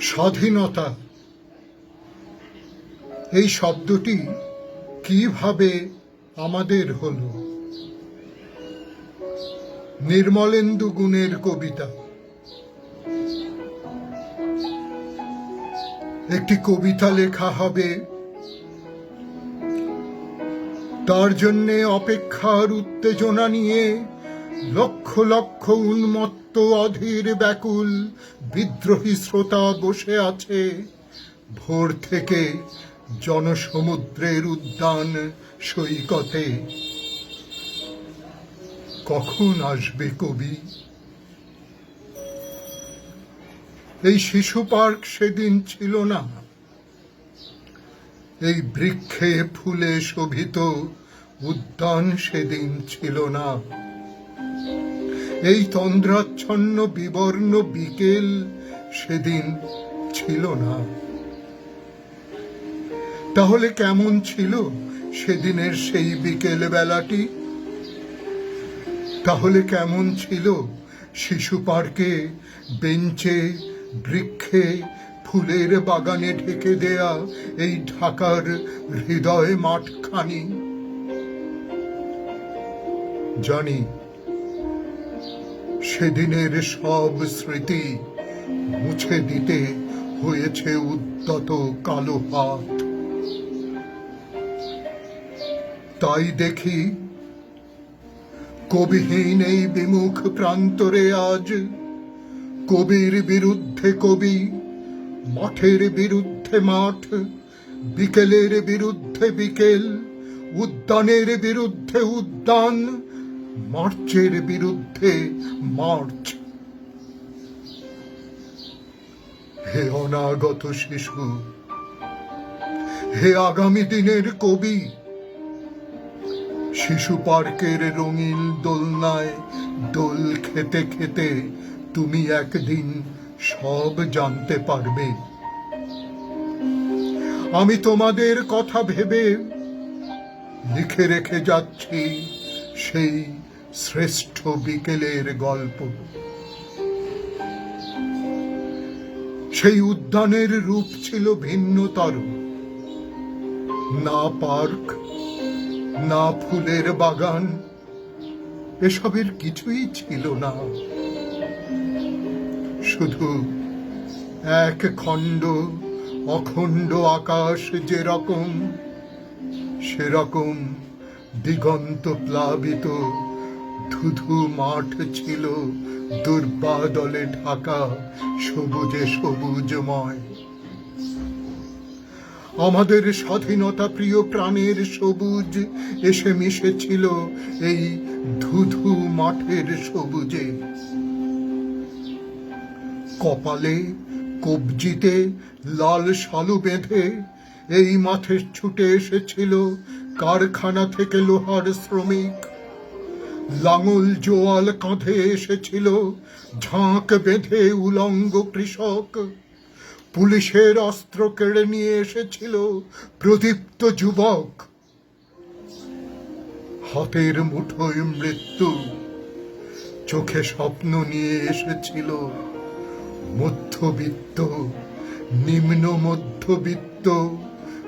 স্বাধীনতা। এই শব্দটি কীভাবে আমাদের হলো? নির্মলেন্দু গুণের কবিতা। একটি কবিতা লেখা হবে, তার জন্যে অপেক্ষার উত্তেজনা নিয়ে লক্ষ লক্ষ উন্মত্ত অধীর ব্যাকুল বিদ্রোহী শ্রোতা বসে আছে। ভোর থেকে জনসমুদ্রের উদ্যান সৈকতে। কখন আসবে কবি? এই শিশু পার্ক সেদিন ছিল না। এই বৃক্ষে ফুলে শোভিত উদ্যান সেদিন ছিল না। এই তন্দ্রাচ্ছন্ন বিবর্ণ বিকেল সেদিন ছিল না। তাহলে কেমন ছিল সেদিনের সেই বিকেল বেলাটি তাহলে কেমন ছিল শিশু পার্কে বেঞ্চে, বৃক্ষে, ফুলের বাগানে ঢেকে দেয়া এই ঢাকার হৃদয় মাঠখানি? জানি সেদিনের সব স্মৃতি মুছে দিতে হয়েছে উদ্যত কালো হাত। তাই দেখি কবিহীন এই বিমুখ প্রান্তরে আজ কবির বিরুদ্ধে কবি, মাঠের বিরুদ্ধে মাঠ, বিকেলের বিরুদ্ধে বিকেল, উদ্যানের বিরুদ্ধে উদ্যান মার্চের বিরুদ্ধে মার্চ। হে অনাগত শিশু, হে আগামী দিনের কবি, শিশু পার্কের রঙিন দোলনায় দোল খেতে খেতে তুমি একদিন সব জানতে পারবে। আমি তোমাদের কথা ভেবে লিখে রেখে যাচ্ছি সেই শ্রেষ্ঠ বিকেলের গল্প। সেই উদ্যানের রূপ ছিল ভিন্নতর। না পার্ক, না ফুলের বাগান, এসবের কিছুই ছিল না। শুধু এক খণ্ড অখণ্ড আকাশ যেরকম, সেরকম দিগন্ত প্লাবিত ধুধু মাঠ ছিল, দুর্বাদলে ঢাকা সবুজে সবুজময়। আমাদের স্বাধীনতা প্রিয় প্রাণের সবুজ এসে মিশেছিল এই ধুধু মাঠের সবুজে। কপালে কবজিতে লাল শালু বেঁধে এই মাঠে ছুটে এসেছিল কারখানা থেকে লোহার শ্রমিক। লাঙল জোয়াল কাঁধে এসেছিল, ঝাঁক বেঁধে উলঙ্গ কৃষক। পুলিশের অস্ত্র কেড়ে নিয়ে এসেছিল প্রদীপ্ত যুবক। হাতের মুঠোয় মৃত্যু। চোখে স্বপ্ন নিয়ে এসেছিল মধ্যবিত্ত, নিম্ন মধ্যবিত্ত,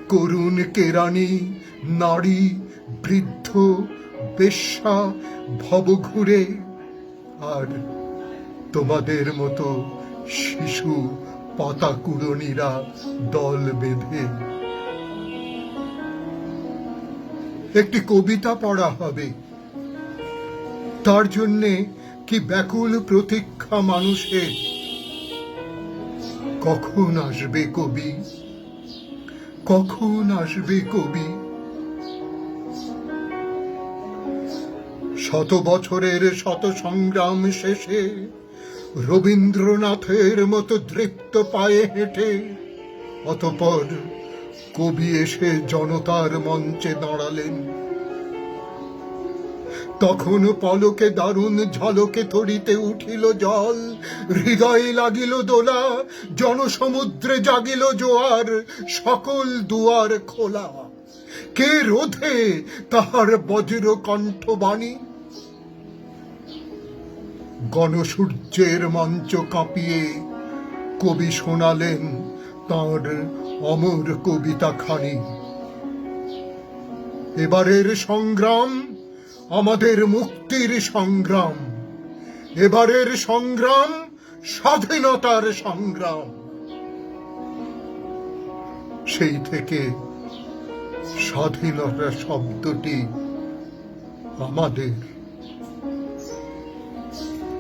করুণ কেরানি নারী, বৃদ্ধ বেশ্যা ভবঘুরে। আর তোমাদের মতো শিশু পাতা কুড়নিরা দল বেঁধে। একটি কবিতা পড়া হবে। তার জন্যে কি ব্যাকুল প্রতীক্ষা মানুষের? কখন আসবে কবি? কখন আসবে কবি? শত বছরের শত সংগ্রাম শেষে রবীন্দ্রনাথের মতো দৃপ্ত পায়ে হেঁটে অতপর কবি এসে জনতার মঞ্চে দাঁড়ালেন। তখন পলকে দারুণ ঝলকে তরিতে উঠিল জল, হৃদয়ে লাগিল দোলা, জনসমুদ্রে জাগিল জোয়ার, সকল দুয়ার খোলা। কে রোধে তাহার বজ্র কণ্ঠবাণী গণসূর্যের মঞ্চ কাঁপিয়ে কবি শোনালেন তাঁর অমর কবিতা খানি এবারের সংগ্রাম আমাদের মুক্তির সংগ্রাম। এবারের সংগ্রাম স্বাধীনতার সংগ্রাম। সেই থেকে স্বাধীনতা শব্দটি আমাদের